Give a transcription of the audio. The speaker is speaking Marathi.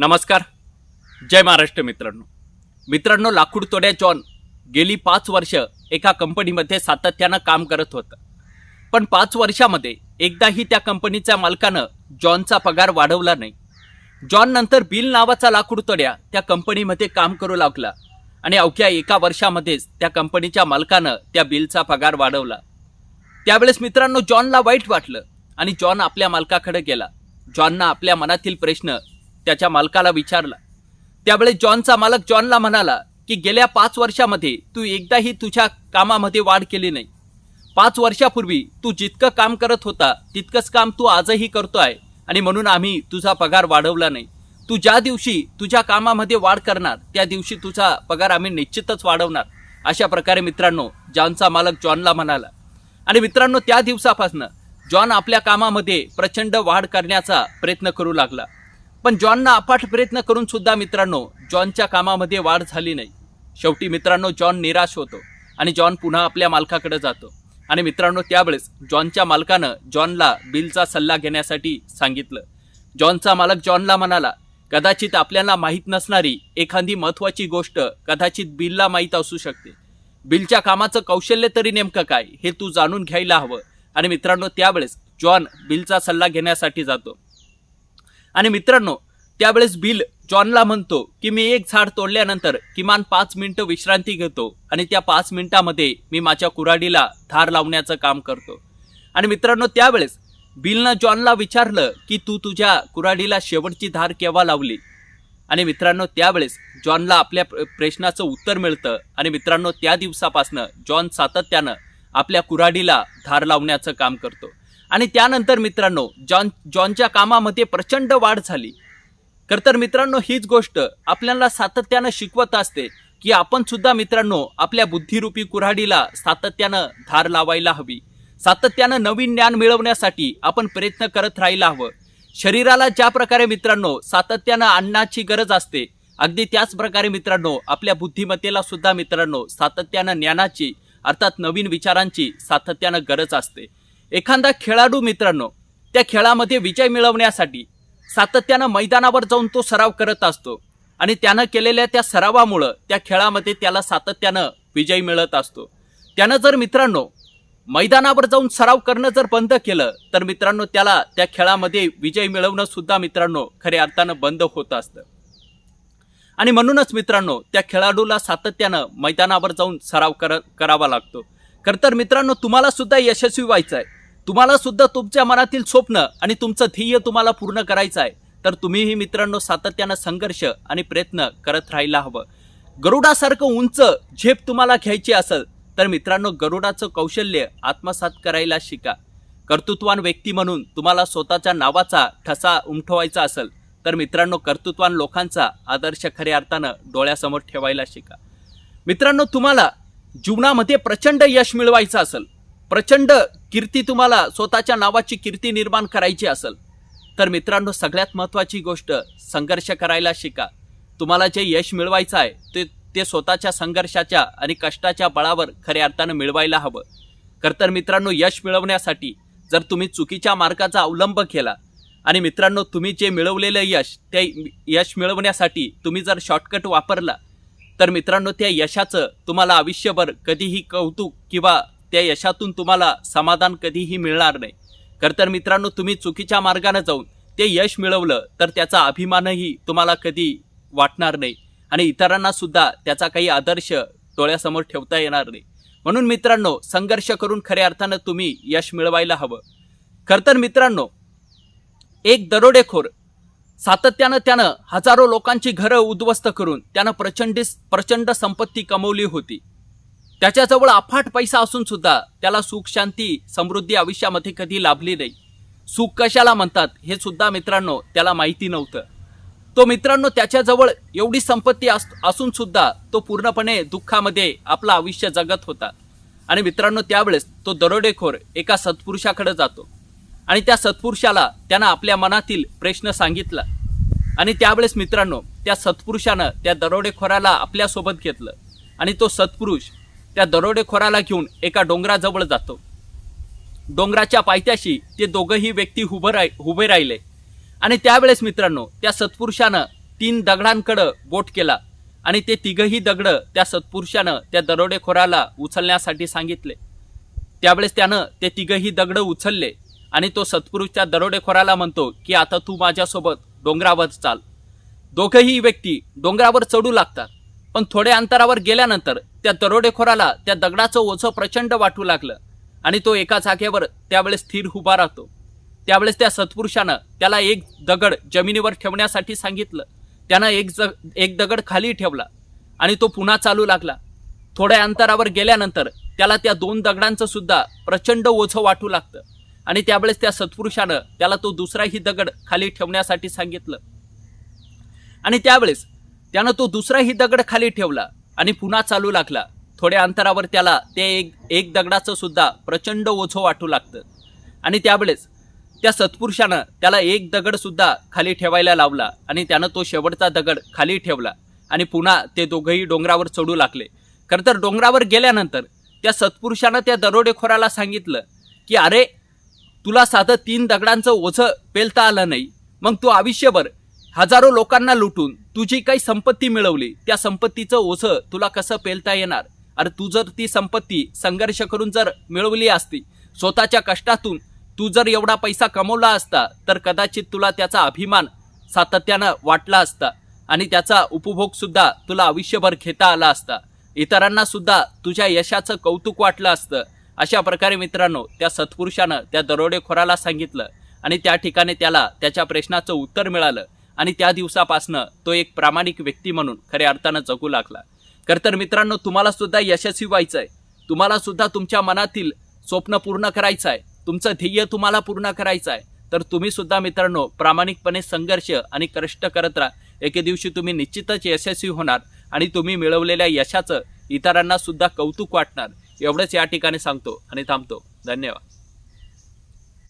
नमस्कार. जय महाराष्ट्र मित्रांनो. मित्रांनो लाकूड तोड्या जॉन गेली पाच वर्ष एका कंपनीमध्ये सातत्यानं काम करत होतं. पण पाच वर्षामध्ये एकदाही त्या कंपनीच्या मालकानं जॉनचा पगार वाढवला नाही. जॉन नंतर बिल नावाचा लाकूड तोड्या त्या कंपनीमध्ये काम करू लागला आणि अवघ्या एका वर्षामध्येच त्या कंपनीच्या मालकानं त्या बिलचा पगार वाढवला. त्यावेळेस मित्रांनो जॉनला वाईट वाटलं आणि जॉन आपल्या मालकाकडे गेला. जॉनना आपल्या मनातील प्रश्न त्याच्या मालकाला विचारला. त्यावेळेस जॉनचा मालक जॉनला म्हणाला की गेल्या पाच वर्षामध्ये तू एकदाही तुझ्या कामामध्ये वाढ केली नाही. पाच वर्षापूर्वी तू जितकं काम करत होता तितकंच काम तू आजही करतोय आणि म्हणून आम्ही तुझा पगार वाढवला नाही. तू ज्या दिवशी तुझ्या कामामध्ये वाढ करणार त्या दिवशी तुझा पगार आम्ही निश्चितच वाढवणार अशा प्रकारे मित्रांनो जॉनचा मालक जॉनला म्हणाला. आणि मित्रांनो त्या दिवसापासून जॉन आपल्या कामामध्ये प्रचंड वाढ करण्याचा प्रयत्न करू लागला. पण जॉनना अफाट प्रयत्न करून सुद्धा मित्रांनो जॉनच्या कामामध्ये वाढ झाली नाही. शेवटी मित्रांनो जॉन निराश होतो आणि जॉन पुन्हा आपल्या मालकाकडे जातो. आणि मित्रांनो त्यावेळेस जॉनच्या मालकानं जॉनला बिलचा सल्ला घेण्यासाठी सांगितलं. जॉनचा मालक जॉनला म्हणाला कदाचित आपल्याला माहीत नसणारी एखादी महत्त्वाची गोष्ट कदाचित बिलला माहीत असू शकते. बिलच्या कामाचं कौशल्य तरी नेमकं काय हे तू जाणून घ्यायला हवं. आणि मित्रांनो त्यावेळेस जॉन बिलचा सल्ला घेण्यासाठी जातो. आणि मित्रांनो त्यावेळेस बिल जॉनला म्हणतो की मी एक झाड तोडल्यानंतर किमान पाच मिनिटं विश्रांती घेतो आणि त्या पाच मिनिटामध्ये मी माझ्या कुऱ्हाडीला धार लावण्याचं काम करतो. आणि मित्रांनो त्यावेळेस बिलनं जॉनला विचारलं की तू तुझ्या कुऱ्हाडीला शेवटची धार केव्हा लावली? आणि मित्रांनो त्यावेळेस जॉनला आपल्या प्र- प्रश्नाचं उत्तर मिळतं आणि मित्रांनो त्या दिवसापासनं जॉन सातत्यानं आपल्या कुऱ्हाडीला धार लावण्याचं काम करतो. आणि त्यानंतर मित्रांनो जॉन जॉनच्या कामामध्ये प्रचंड वाढ झाली. खर तर मित्रांनो हीच गोष्ट आपल्याला सातत्यानं शिकवत असते की आपण सुद्धा मित्रांनो आपल्या बुद्धिरूपी कुऱ्हाडीला सातत्यानं धार लावायला हवी. सातत्यानं नवीन ज्ञान मिळवण्यासाठी आपण प्रयत्न करत राहायला हवं. शरीराला ज्या प्रकारे मित्रांनो सातत्यानं अन्नाची गरज असते अगदी त्याच प्रकारे मित्रांनो आपल्या बुद्धिमत्तेला सुद्धा मित्रांनो सातत्यानं ज्ञानाची अर्थात नवीन विचारांची सातत्यानं गरज असते. एखादा खेळाडू मित्रांनो त्या खेळामध्ये विजय मिळवण्यासाठी सातत्यानं मैदानावर जाऊन तो सराव करत असतो. आणि त्यानं केलेल्या त्या सरावामुळं त्या खेळामध्ये त्याला सातत्यानं विजय मिळत असतो. त्यानं जर मित्रांनो मैदानावर जाऊन सराव करणं जर बंद केलं तर मित्रांनो त्याला त्या खेळामध्ये विजय मिळवणं सुद्धा मित्रांनो खऱ्या अर्थानं बंद होत असतं. आणि म्हणूनच मित्रांनो त्या खेळाडूला सातत्यानं मैदानावर जाऊन सराव कर करावा लागतो. खरं तर मित्रांनो तुम्हाला सुद्धा यशस्वी व्हायचं आहे तुम्हाला सुद्धा तुमच्या मनातील स्वप्न आणि तुमचं ध्येय तुम्हाला पूर्ण करायचं आहे. तर तुम्हीही मित्रांनो सातत्यानं संघर्ष आणि प्रयत्न करत राहायला हवं. गरुडासारखं उंच झेप तुम्हाला घ्यायची असेल तर मित्रांनो गरुडाचं कौशल्य आत्मसात करायला शिका. कर्तृत्वान व्यक्ती म्हणून तुम्हाला स्वतःच्या नावाचा ठसा उमठवायचा असेल तर मित्रांनो कर्तृत्वान लोकांचा आदर्श खऱ्या अर्थानं डोळ्यासमोर ठेवायला शिका. मित्रांनो तुम्हाला जीवनामध्ये प्रचंड यश मिळवायचं असेल प्रचंड कीर्ती तुम्हाला स्वतःच्या नावाची कीर्ती निर्माण करायची असेल तर मित्रांनो सगळ्यात महत्त्वाची गोष्ट संघर्ष करायला शिका. तुम्हाला जे यश मिळवायचं आहे ते ते स्वतःच्या संघर्षाच्या आणि कष्टाच्या बळावर खऱ्या अर्थानं मिळवायला हवं. खरं तर मित्रांनो यश मिळवण्यासाठी जर तुम्ही चुकीच्या मार्गाचा अवलंब केला आणि मित्रांनो तुम्ही जे मिळवलेलं यश ते यश मिळवण्यासाठी तुम्ही जर शॉर्टकट वापरला तर मित्रांनो त्या यशाचं तुम्हाला आयुष्यभर कधीही कौतुक किंवा त्या यशातून तुम्हाला समाधान कधीही मिळणार नाही. खरं तर मित्रांनो तुम्ही चुकीच्या मार्गाने जाऊन ते यश मिळवलं तर त्याचा अभिमानही तुम्हाला कधी वाटणार नाही. आणि इतरांना सुद्धा त्याचा काही आदर्श डोळ्यासमोर ठेवता येणार नाही. म्हणून मित्रांनो संघर्ष करून खऱ्या अर्थानं तुम्ही यश मिळवायला हवं. खरं तर मित्रांनो एक दरोडेखोर सातत्यानं त्यानं हजारो लोकांची घरं उद्ध्वस्त करून त्यानं प्रचंड प्रचंड संपत्ती कमवली होती. त्याच्याजवळ अफाट पैसा असून सुद्धा त्याला सुख शांती समृद्धी आयुष्यामध्ये कधी लाभली नाही. सुख कशाला म्हणतात हे सुद्धा मित्रांनो त्याला माहिती नव्हतं. तो मित्रांनो त्याच्याजवळ एवढी संपत्ती अस असून सुद्धा तो पूर्णपणे दुःखामध्ये आपलं आयुष्य जगत होता. आणि मित्रांनो त्यावेळेस तो दरोडेखोर एका सत्पुरुषाकडे जातो. आणि त्या सत्पुरुषाला त्यानं आपल्या मनातील प्रश्न सांगितला. आणि त्यावेळेस मित्रांनो त्या सत्पुरुषानं त्या दरोडेखोराला आपल्यासोबत घेतलं. आणि तो सत्पुरुष त्या दरोडेखोराला घेऊन एका डोंगराजवळ जातो. डोंगराच्या पायथ्याशी ते दोघंही व्यक्ती उभं राह उभे राहिले. आणि त्यावेळेस मित्रांनो त्या सत्पुरुषानं तीन दगडांकडं बोट केला आणि ते तिघही दगडं त्या सत्पुरुषानं त्या दरोडेखोराला उचलण्यासाठी सांगितले. त्यावेळेस त्यानं ते तिघही दगडं उचलले आणि तो सत्पुरुष त्या दरोडेखोराला म्हणतो की आता तू माझ्यासोबत डोंगरावर चाल. दोघंही व्यक्ती डोंगरावर चढू लागतात. पण थोड्या अंतरावर गेल्यानंतर त्या दरोडेखोराला त्या दगडाचं ओझं प्रचंड वाटू लागलं. आणि तो एका जागेवर त्यावेळेस स्थिर उभा राहतो. त्यावेळेस त्या सत्पुरुषानं त्याला एक दगड जमिनीवर ठेवण्यासाठी सांगितलं. त्यानं एक ज एक दगड खाली ठेवला आणि तो पुन्हा चालू लागला. थोड्या अंतरावर गेल्यानंतर त्याला त्या दोन दगडांचं सुद्धा प्रचंड ओझं वाटू लागतं. आणि त्यावेळेस त्या सत्पुरुषानं त्याला तो दुसराही दगड खाली ठेवण्यासाठी सांगितलं. आणि त्यावेळेस त्यानं तो दुसराही दगड खाली ठेवला आणि पुन्हा चालू लागला. थोड्या अंतरावर त्याला ते एक एक दगडाचं सुद्धा प्रचंड ओझं वाटू लागतं. आणि त्यावेळेस त्या सत्पुरुषानं त्याला एक दगडसुद्धा खाली ठेवायला लावला आणि त्यानं तो शेवटचा दगड खाली ठेवला आणि पुन्हा ते दोघंही डोंगरावर चढू लागले. खरं तर डोंगरावर गेल्यानंतर त्या सत्पुरुषानं त्या दरोडेखोराला सांगितलं की अरे तुला साधं तीन दगडांचं ओझं पेलता आलं नाही. मग तू आयुष्यभर हजारो लोकांना लुटून तुझी काही संपत्ती मिळवली त्या संपत्तीचं ओझं तुला कसं पेलता येणार? अरे तू जर ती संपत्ती संघर्ष करून जर मिळवली असती स्वतःच्या कष्टातून तू जर एवढा पैसा कमवला असता तर कदाचित तुला त्याचा अभिमान सातत्यानं वाटला असता आणि त्याचा उपभोग सुद्धा तुला आयुष्यभर घेता आला असता. इतरांना सुद्धा तुझ्या यशाचं कौतुक वाटलं असतं. अशा प्रकारे मित्रांनो त्या सत्पुरुषानं त्या दरोडेखोराला सांगितलं आणि त्या ठिकाणी त्याला त्याच्या प्रश्नाचं उत्तर मिळालं. आणि त्या दिवसापासनं तो एक प्रामाणिक व्यक्ती म्हणून खऱ्या अर्थानं जगू लागला. खरं तर मित्रांनो तुम्हाला सुद्धा यशस्वी व्हायचं आहे तुम्हाला सुद्धा तुमच्या मनातील स्वप्न पूर्ण करायचं आहे तुमचं ध्येय तुम्हाला पूर्ण करायचं आहे तर तुम्ही सुद्धा मित्रांनो प्रामाणिकपणे संघर्ष आणि कष्ट करत राहा. एके दिवशी तुम्ही निश्चितच यशस्वी होणार आणि तुम्ही मिळवलेल्या यशाचं इतरांना सुद्धा कौतुक वाटणार. एवढंच या ठिकाणी सांगतो आणि थांबतो. धन्यवाद.